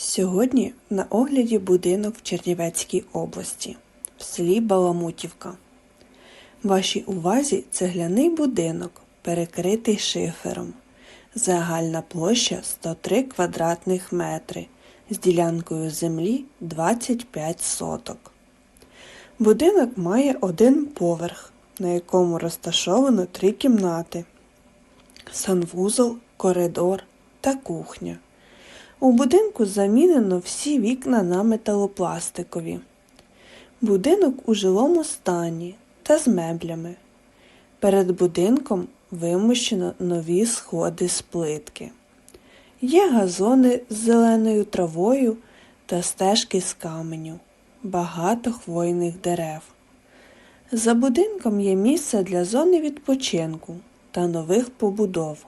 Сьогодні на огляді будинок в Чернівецькій області, в селі Баламутівка. Вашій увазі цегляний будинок, перекритий шифером. Загальна площа 103 квадратних метри з ділянкою землі 25 соток. Будинок має один поверх, на якому розташовано три кімнати: санвузол, коридор та кухня. У будинку замінено всі вікна на металопластикові. Будинок у жилому стані та з меблями. Перед будинком вимощено нові сходи з плитки. Є газони з зеленою травою та стежки з каменю, багато хвойних дерев. За будинком є місце для зони відпочинку та нових побудов.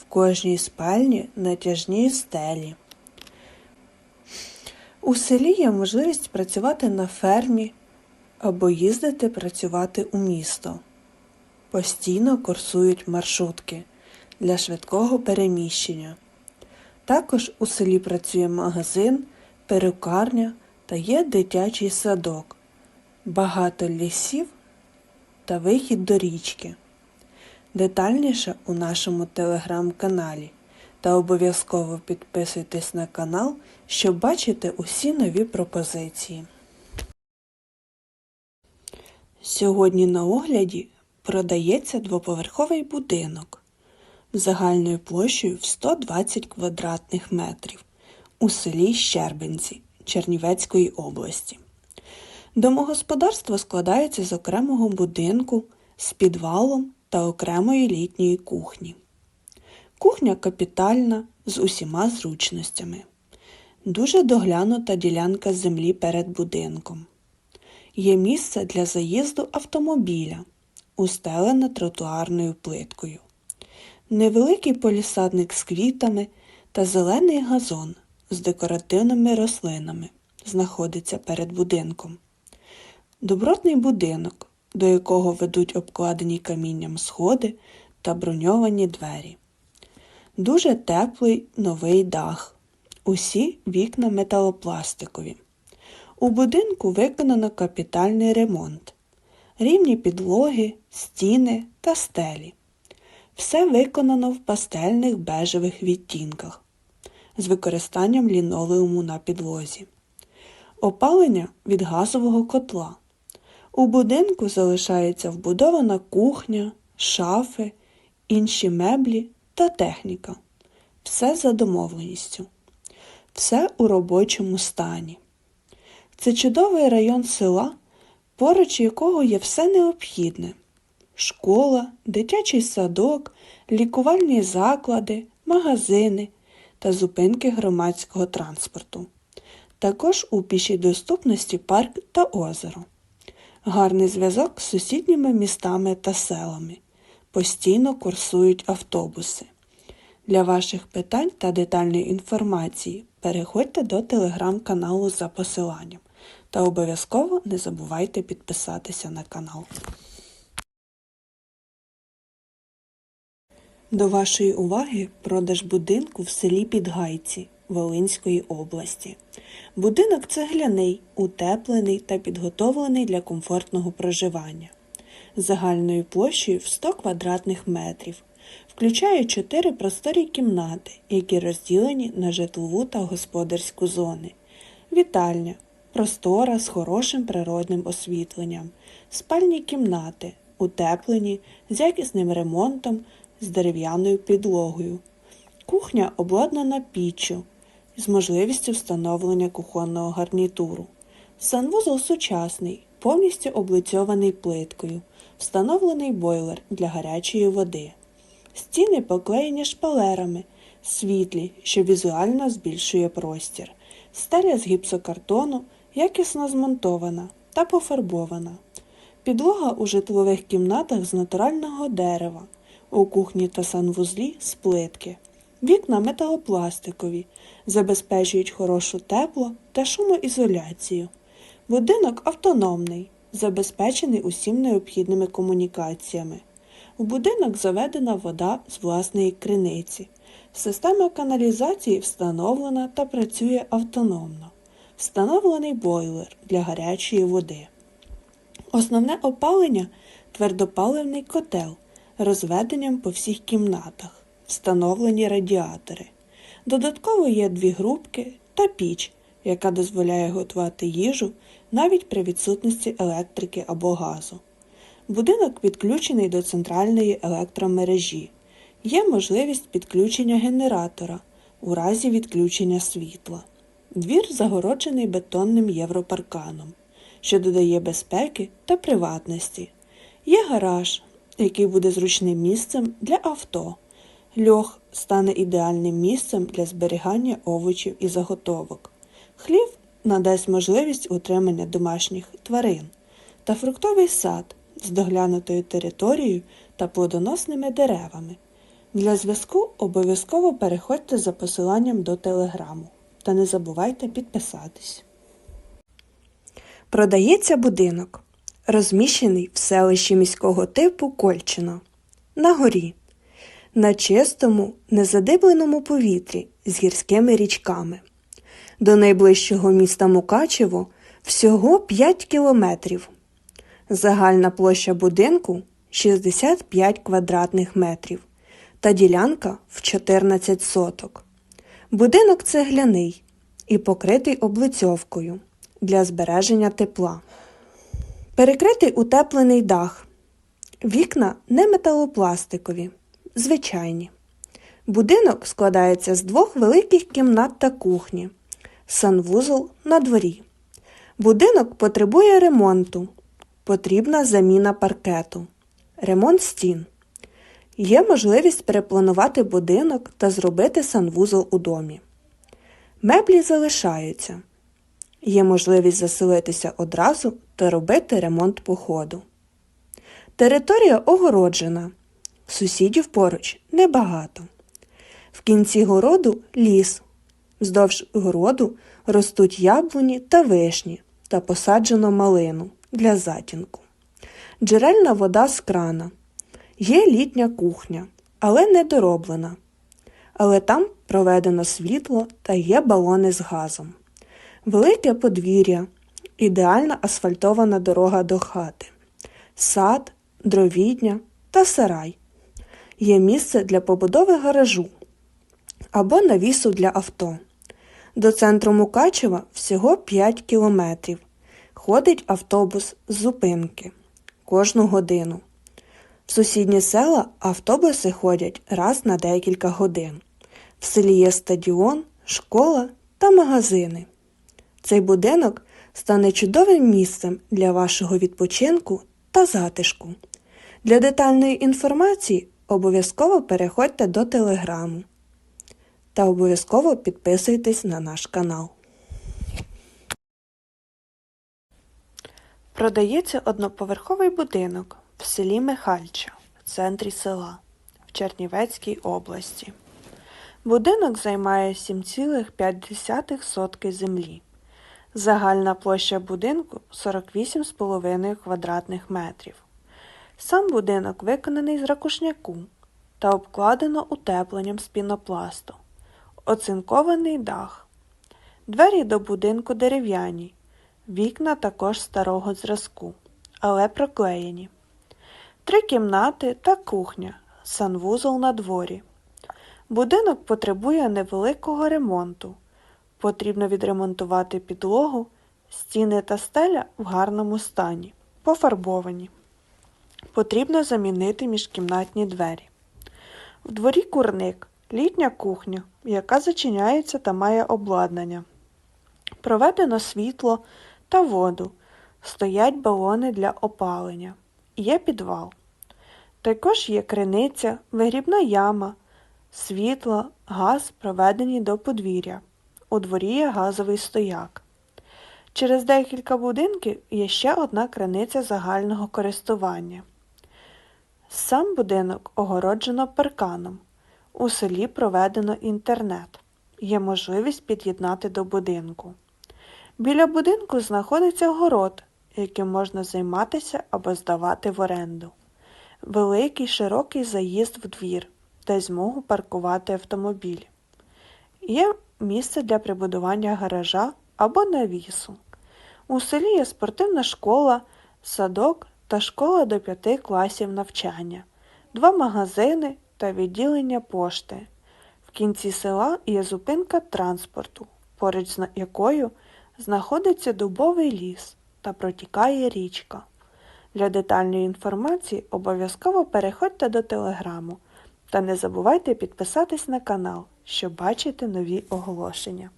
В кожній спальні натяжні стелі. У селі є можливість працювати на фермі або їздити працювати у місто. Постійно курсують маршрутки для швидкого переміщення. Також у селі працює магазин, перукарня та є дитячий садок, багато лісів та вихід до річки. Детальніше у нашому телеграм-каналі та обов'язково підписуйтесь на канал, щоб бачити усі нові пропозиції. Сьогодні на огляді продається двоповерховий будинок загальною площею в 120 квадратних метрів у селі Щербинці Чернівецької області. Домогосподарство складається з окремого будинку з підвалом та окремої літньої кухні. Кухня капітальна з усіма зручностями. Дуже доглянута ділянка землі перед будинком. Є місце для заїзду автомобіля, устелене тротуарною плиткою. Невеликий полісадник з квітами та зелений газон з декоративними рослинами знаходиться перед будинком. Добротний будинок, до якого ведуть обкладені камінням сходи та броньовані двері. Дуже теплий новий дах. Усі вікна металопластикові. У будинку виконано капітальний ремонт, рівні підлоги, стіни та стелі. Все виконано в пастельних бежевих відтінках з використанням лінолеуму на підлозі. Опалення від газового котла. У будинку залишається вбудована кухня, шафи, інші меблі та техніка. Все за домовленістю. Все у робочому стані. Це чудовий район села, поруч якого є все необхідне: школа, дитячий садок, лікувальні заклади, магазини та зупинки громадського транспорту. Також у пішій доступності парк та озеро. Гарний зв'язок з сусідніми містами та селами. Постійно курсують автобуси. Для ваших питань та детальної інформації переходьте до телеграм-каналу за посиланням та обов'язково не забувайте підписатися на канал. До вашої уваги продаж будинку в селі Підгайці Волинської області. Будинок цегляний, утеплений та підготовлений для комфортного проживання. Загальною площею в 100 квадратних метрів. Включає чотири просторі кімнати, які розділені на житлову та господарську зони. Вітальня, простора з хорошим природним освітленням, спальні кімнати, утеплені з якісним ремонтом, з дерев'яною підлогою. Кухня обладнана піччю з можливістю встановлення кухонного гарнітуру. Санвузол сучасний, повністю облицьований плиткою, встановлений бойлер для гарячої води. Стіни поклеєні шпалерами, світлі, що візуально збільшує простір, стеля з гіпсокартону якісно змонтована та пофарбована. Підлога у житлових кімнатах з натурального дерева, у кухні та санвузлі з плитки. Вікна металопластикові, забезпечують хорошу тепло та шумоізоляцію. Будинок автономний, забезпечений усім необхідними комунікаціями. У будинок заведена вода з власної криниці. Система каналізації встановлена та працює автономно. Встановлений бойлер для гарячої води. Основне опалення твердопаливний котел розведенням по всіх кімнатах, встановлені радіатори. Додатково є дві грубки та піч, яка дозволяє готувати їжу навіть при відсутності електрики або газу. Будинок підключений до центральної електромережі. Є можливість підключення генератора у разі відключення світла. Двір загороджений бетонним європарканом, що додає безпеки та приватності. Є гараж, який буде зручним місцем для авто. Льох стане ідеальним місцем для зберігання овочів і заготовок. Хлів надасть можливість утримання домашніх тварин та фруктовий сад з доглянутою територією та плодоносними деревами. Для зв'язку обов'язково переходьте за посиланням до телеграму та не забувайте підписатись. Продається будинок, розміщений в селищі міського типу Кольчино, на горі, на чистому, незадибленому повітрі з гірськими річками. До найближчого міста Мукачево всього 5 кілометрів. Загальна площа будинку 65 квадратних метрів та ділянка в 14 соток. Будинок цегляний і покритий облицьовкою для збереження тепла. Перекритий утеплений дах. Вікна не металопластикові, звичайні. Будинок складається з двох великих кімнат та кухні, санвузол на дворі. Будинок потребує ремонту. Потрібна заміна паркету, ремонт стін. Є можливість перепланувати будинок та зробити санвузол у домі. Меблі залишаються. Є можливість заселитися одразу та робити ремонт по ходу. Територія огороджена. Сусідів поруч небагато. В кінці городу ліс. Вздовж городу ростуть яблуні та вишні та посаджено малину для затінку. Джерельна вода з крана. Є літня кухня, але не дороблена. Але там проведено світло та є балони з газом. Велике подвір'я, ідеальна асфальтована дорога до хати, сад, дровідня та сарай. Є місце для побудови гаражу або навісу для авто. До центру Мукачева всього 5 кілометрів. Ходить автобус з зупинки кожну годину. В сусідні села автобуси ходять раз на декілька годин. В селі є стадіон, школа та магазини. Цей будинок стане чудовим місцем для вашого відпочинку та затишку. Для детальної інформації обов'язково переходьте до телеграму та обов'язково підписуйтесь на наш канал. Продається одноповерховий будинок в селі Михальча в центрі села в Чернівецькій області. Будинок займає 7,5 сотки землі. Загальна площа будинку 48,5 квадратних метрів. Сам будинок виконаний з ракушняку та обкладено утепленням з пінопласту. Оцинкований дах. Двері до будинку дерев'яні. Вікна також старого зразку, але проклеєні. Три кімнати та кухня, санвузол на дворі. Будинок потребує невеликого ремонту. Потрібно відремонтувати підлогу, стіни та стеля в гарному стані, пофарбовані. Потрібно замінити міжкімнатні двері. В дворі курник, літня кухня, яка зачиняється та має обладнання. Проведено світло та воду. Стоять балони для опалення. Є підвал. Також є криниця, вигрібна яма, світло, газ проведені до подвір'я. У дворі є газовий стояк. Через декілька будинків є ще одна криниця загального користування. Сам будинок огороджено парканом. У селі проведено інтернет. Є можливість під'єднати до будинку. Біля будинку знаходиться город, яким можна займатися або здавати в оренду. Великий широкий заїзд в двір, дасть змогу паркувати автомобіль. Є місце для прибудування гаража або навісу. У селі є спортивна школа, садок та школа до п'яти класів навчання, два магазини та відділення пошти. В кінці села є зупинка транспорту, поруч з якою знаходиться дубовий ліс та протікає річка. Для детальної інформації обов'язково переходьте до телеграму та не забувайте підписатись на канал, щоб бачити нові оголошення.